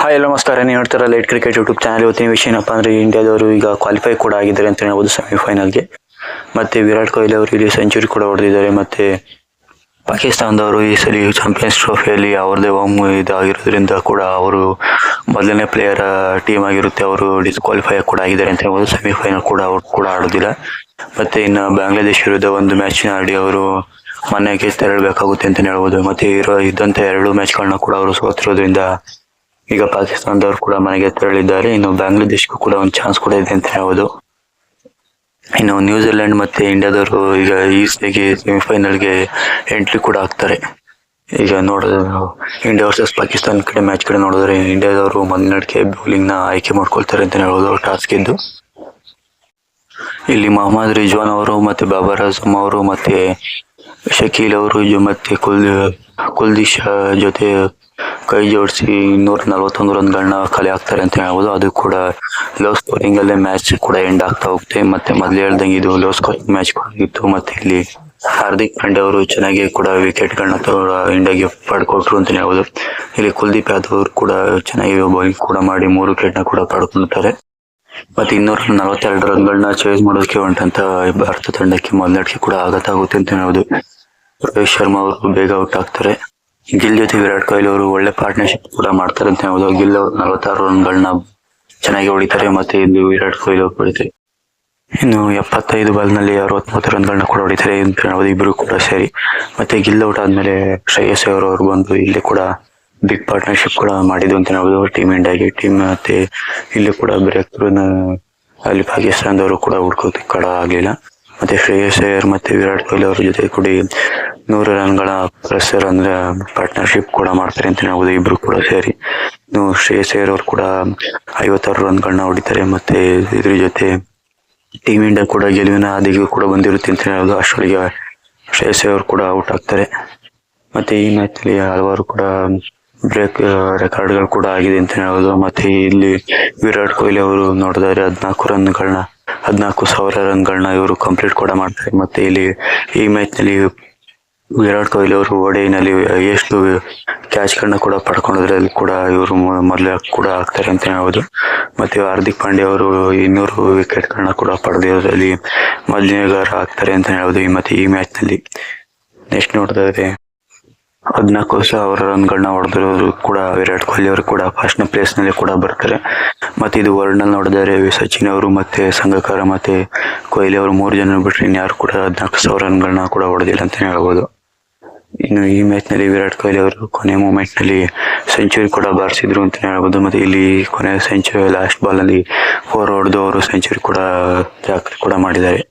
Hi ಎಲ್ಲ ನಮಸ್ಕಾರ. ನೀವು ನೋಡ್ತಾರ ಲೈಟ್ ಕ್ರಿಕೆಟ್ ಯೂಟ್ಯೂಬ್ ಚಾನಲ್ ಇವತ್ತಿನ ವಿಷಯ ಏನಪ್ಪ ಅಂದರೆ ಇಂಡಿಯಾದವರು ಈಗ ಕ್ವಾಲಿಫೈ ಕೂಡ ಆಗಿದ್ದಾರೆ ಅಂತ ಹೇಳ್ಬೋದು ಸೆಮಿಫೈನಲ್ಗೆ ಮತ್ತು ವಿರಾಟ್ ಕೊಹ್ಲಿ ಅವರು ಇಲ್ಲಿ ಸೆಂಚುರಿ ಕೂಡ ಹೊಡೆದಿದ್ದಾರೆ. ಮತ್ತು ಪಾಕಿಸ್ತಾನದವರು ಈ ಸಲ ಚಾಂಪಿಯನ್ಸ್ ಟ್ರೋಫಿಯಲ್ಲಿ ಅವ್ರದ್ದೇ ಹೋಮ್ ಇದಾಗಿರೋದ್ರಿಂದ ಕೂಡ ಅವರು ಮೊದಲನೇ ಪ್ಲೇಯರ್ ಟೀಮ್ ಆಗಿರುತ್ತೆ. ಅವರು ಡಿಸ್ಕ್ವಾಲಿಫೈ ಕೂಡ ಆಗಿದ್ದಾರೆ ಅಂತ ಹೇಳ್ಬೋದು. ಸೆಮಿಫೈನಲ್ ಕೂಡ ಅವರು ಕೂಡ ಆಡೋದಿಲ್ಲ. ಮತ್ತು ಇನ್ನು ಬಾಂಗ್ಲಾದೇಶ ವಿರುದ್ಧ ಒಂದು ಮ್ಯಾಚ್ನ ಆಡಿ ಅವರು ಮನೆಗೆ ತೆರಳಬೇಕಾಗುತ್ತೆ ಅಂತಲೇ ಹೇಳ್ಬೋದು. ಮತ್ತು ಇರೋ ಇದ್ದಂಥ ಎರಡು ಮ್ಯಾಚ್ಗಳನ್ನ ಕೂಡ ಅವರು ಸೋತಿರೋದ್ರಿಂದ ಈಗ ಪಾಕಿಸ್ತಾನದವರು ಕೂಡ ಮನೆಗೆ ತೆರಳಿದ್ದಾರೆ. ಇನ್ನು ಬಾಂಗ್ಲಾದೇಶಕ್ಕೂ ಕೂಡ ಒಂದು ಚಾನ್ಸ್ ಕೂಡ ಇದೆ ಅಂತ ಹೇಳ್ಬೋದು. ಇನ್ನು ನ್ಯೂಜಿಲೆಂಡ್ ಮತ್ತೆ ಇಂಡಿಯಾದವರು ಈಗ ಈಸಿಯಾಗಿ ಸೆಮಿಫೈನಲ್ಗೆ ಎಂಟ್ರಿ ಕೂಡ ಆಗ್ತಾರೆ ಈಗ ನೋಡಿದ್ರೆ ಇಂಡಿಯಾ ವರ್ಸಸ್ ಪಾಕಿಸ್ತಾನ ಕಡೆ ಮ್ಯಾಚ್ ಕಡೆ ನೋಡಿದ್ರೆ ಇಂಡಿಯಾದವರು ಮೊದಲನೇಕ್ಕೆ ಬೌಲಿಂಗ್ನ ಆಯ್ಕೆ ಮಾಡ್ಕೊಳ್ತಾರೆ ಅಂತ ಹೇಳ್ಬೋದು ಟಾಸ್ಕ್ ಇದ್ದು ಇಲ್ಲಿ ಮೊಹಮ್ಮದ್ ರಿಜ್ವಾನ್ ಅವರು ಮತ್ತೆ ಬಾಬರ್ ಅಜಮ್ ಅವರು ಮತ್ತೆ ಶಕೀಲ್ ಅವರು ಮತ್ತೆ ಕುಲ್ ಕುಲ್ದೀಶ್ ಜೊತೆ ಕೈ ಜೋಡಿಸಿ ಇನ್ನೂರ ನಲವತ್ತೊಂದು ರನ್ಗಳನ್ನ ಕಲೆ ಹಾಕ್ತಾರೆ ಅಂತ ಹೇಳ್ಬೋದು. ಅದು ಕೂಡ ಲೋ ಸ್ಕೋರಿಂಗ್ ಅಲ್ಲೇ ಮ್ಯಾಚ್ ಕೂಡ ಎಂಡ್ ಆಗ್ತಾ ಹೋಗುತ್ತೆ. ಮತ್ತೆ ಮೊದ್ಲು ಹೇಳ್ದಂಗೆ ಇದು ಲೋ ಸ್ಕೋರಿಂಗ್ ಮ್ಯಾಚ್ ಕೂಡ ಇತ್ತು ಮತ್ತೆ ಇಲ್ಲಿ ಹಾರ್ದಿಕ್ ಪಾಂಡೆ ಅವರು ಚೆನ್ನಾಗಿ ಕೂಡ ವಿಕೆಟ್ ಗಳನ್ನ ಇಂಡಿಯಾಗೆ ಪಡ್ಕೊಟ್ರು ಅಂತ ಹೇಳ್ಬೋದು. ಇಲ್ಲಿ ಕುಲ್ದೀಪ್ ಯಾದವ್ ಅವರು ಕೂಡ ಚೆನ್ನಾಗಿ ಬೌಲಿಂಗ್ ಕೂಡ ಮಾಡಿ ಮೂರು ವಿಕೆಟ್ನ ಕೂಡ ಪಡ್ಕೊಂಡಿದ್ದಾರೆ. ಮತ್ತೆ ಇನ್ನೂರ ನಲವತ್ತೆರಡು ರನ್ಗಳನ್ನ ಚೇಸ್ ಮಾಡೋದಕ್ಕೆ ಹೊಂಟಂತ ಭಾರತ ತಂಡಕ್ಕೆ ಮೊದಲಕ್ಕೆ ಕೂಡ ಆಘಾತ ಅಂತ ಹೇಳ್ಬೋದು. ರೋಹಿತ್ ಶರ್ಮಾ ಅವರು ಬೇಗ ಔಟ್ ಆಗ್ತಾರೆ. ಗಿಲ್ ಜೊತೆ ವಿರಾಟ್ ಕೊಹ್ಲಿ ಅವರು ಒಳ್ಳೆ ಪಾರ್ಟ್ನರ್ಶಿಪ್ ಕೂಡ ಮಾಡ್ತಾರೆ ಅಂತ ಹೇಳ್ಬೋದು. ಗಿಲ್ ನಲವತ್ತಾರು ರನ್ಗಳನ್ನ ಚೆನ್ನಾಗಿ ಹೊಡಿತಾರೆ ಮತ್ತೆ ಇಲ್ಲಿ ವಿರಾಟ್ ಕೊಹ್ಲಿ ಅವರು ಹೊಡಿತಾರೆ. ಇನ್ನು ಎಪ್ಪತ್ತೈದು ಬಾಲ್ನಲ್ಲಿ ಅರವತ್ಮೂರು ರನ್ಗಳನ್ನ ಕೂಡ ಹೊಡಿತಾರೆ. ಅಂತ ಹೇಳ್ಬೋದು ಇಬ್ರು ಕೂಡ ಸೇರಿ. ಮತ್ತೆ ಗಿಲ್ ಔಟ್ ಆದ್ಮೇಲೆ ಶ್ರೇಯಸ್ ಅವರು ಅವ್ರು ಬಂದು ಇಲ್ಲಿ ಕೂಡ ಬಿಗ್ ಪಾರ್ಟ್ನರ್ಶಿಪ್ ಕೂಡ ಮಾಡಿದ್ದು ಅಂತ ಹೇಳ್ಬೋದು. ಟೀಮ್ ಇಂಡಿಯಾಗೆ ಟೀಮ್ ಮತ್ತೆ ಇಲ್ಲಿ ಕೂಡ ಬ್ರೇಕ್ ಅಲ್ಲಿ ಪಾಕಿಸ್ತಾನದವರು ಕೂಡ ಹುಡ್ಕೋದಕ್ಕೆ ಕೂಡ ಆಗ್ಲಿಲ್ಲ. ಮತ್ತೆ ಶ್ರೇಯಸ್ ಅಯ್ಯರ್ ಮತ್ತೆ ವಿರಾಟ್ ಕೊಹ್ಲಿ ಅವ್ರ ಜೊತೆ ಕೂಡಿ ನೂರು ರನ್ಗಳ ಪ್ರೆಸರ್ ಅಂದ್ರೆ ಪಾರ್ಟ್ನರ್ಶಿಪ್ ಕೂಡ ಮಾಡ್ತಾರೆ ಅಂತ ಹೇಳ್ಬೋದು, ಇಬ್ರು ಕೂಡ ಸೇರಿ. ಇನ್ನು ಶ್ರೇಯಸ್ ಅವರು ಕೂಡ ಐವತ್ತಾರು ರನ್ಗಳನ್ನ ಹೊಡಿತಾರೆ ಮತ್ತೆ ಇದ್ರ ಜೊತೆ ಟೀಮ್ ಇಂಡಿಯಾ ಕೂಡ ಗೆಲುವಿನ ಹಾದಿಗೆ ಕೂಡ ಬಂದಿರುತ್ತೆ ಅಂತ ಹೇಳ್ಬೋದು. ಅಷ್ಟರೊಳಗೆ ಶ್ರೇಯಸ್ ಅವರು ಕೂಡ ಔಟ್ ಆಗ್ತಾರೆ. ಮತ್ತೆ ಈ ಮ್ಯಾಚ್ ಅಲ್ಲಿ ಹಲವಾರು ಕೂಡ ಬ್ರೇಕ್ ರೆಕಾರ್ಡ್ಗಳು ಕೂಡ ಆಗಿದೆ ಅಂತ ಹೇಳ್ಬೋದು. ಮತ್ತೆ ಇಲ್ಲಿ ವಿರಾಟ್ ಕೊಹ್ಲಿ ಅವರು ನೋಡಿದ್ರೆ ಹದಿನಾಲ್ಕು ರನ್ಗಳನ್ನ, ಹದಿನಾಲ್ಕು ಸಾವಿರ ರನ್ಗಳನ್ನ ಇವರು ಕಂಪ್ಲೀಟ್ ಕೂಡ ಮಾಡ್ತಾರೆ. ಮತ್ತೆ ಇಲ್ಲಿ ಈ ಮ್ಯಾಚ್ನಲ್ಲಿ ವಿರಾಟ್ ಕೊಹ್ಲಿ ಅವರು ಓಡಿನಲ್ಲಿ ಎಷ್ಟು ಕ್ಯಾಚ್ಗಳನ್ನ ಕೂಡ ಪಡ್ಕೊಂಡಿದ್ರಲ್ಲಿ ಕೂಡ ಇವರು ಮೊದಲ ಕೂಡ ಆಗ್ತಾರೆ ಅಂತ ಹೇಳ್ಬೋದು. ಮತ್ತೆ ಹಾರ್ದಿಕ್ ಪಾಂಡ್ಯ ಅವರು ಇನ್ನೂರು ವಿಕೆಟ್ಗಳನ್ನ ಕೂಡ ಪಡೆದಿರೋದ್ರಲ್ಲಿ ಮೊದಲನೇಗಾರ ಆಗ್ತಾರೆ ಅಂತ ಹೇಳ್ಬೋದು. ಈ ಮತ್ತೆ ಈ ಮ್ಯಾಚ್ನಲ್ಲಿ ನೆಕ್ಸ್ಟ್ ನೋಡಿದ್ರೆ ಹದಿನಾಲ್ಕು ಸಾವಿರ ರನ್ಗಳನ್ನ ಹೊಡೆದಿರೋದು ಕೂಡ ವಿರಾಟ್ ಕೊಹ್ಲಿ ಅವರು ಕೂಡ ಫಸ್ಟ್ ಪ್ಲೇಸ್ನಲ್ಲಿ ಕೂಡ ಬರ್ತಾರೆ. ಮತ್ತೆ ಇದು ವರ್ಲ್ಡ್ನಲ್ಲಿ ನೋಡಿದರೆ ಸಚಿನ್ ಅವರು ಮತ್ತೆ ಸಂಘಕಾರ ಮತ್ತೆ ಕೊಹ್ಲಿ ಅವರು ಮೂರು ಜನ ಬಿಟ್ಟರೆ ಇನ್ಯಾರು ಕೂಡ ಹದಿನಾಲ್ಕು ಸಾವಿರ ರನ್ಗಳನ್ನ ಕೂಡ ಹೊಡೆದಿಲ್ಲ ಅಂತ ಹೇಳ್ಬೋದು. ಇನ್ನು ಈ ಮ್ಯಾಚ್ನಲ್ಲಿ ವಿರಾಟ್ ಕೊಹ್ಲಿ ಅವರು ಕೊನೆ ಮೂಮೆಂಟ್ನಲ್ಲಿ ಸೆಂಚುರಿ ಕೂಡ ಬಾರಿಸಿದ್ರು ಅಂತ ಹೇಳ್ಬೋದು. ಮತ್ತೆ ಇಲ್ಲಿ ಕೊನೆ ಸೆಂಚುರಿ ಲಾಸ್ಟ್ ಬಾಲ್ ಅಲ್ಲಿ ಫೋರ್ ಹೊಡೆದು ಅವರು ಸೆಂಚುರಿ ಕೂಡ ದಾಖಲೆ ಕೂಡ ಮಾಡಿದ್ದಾರೆ.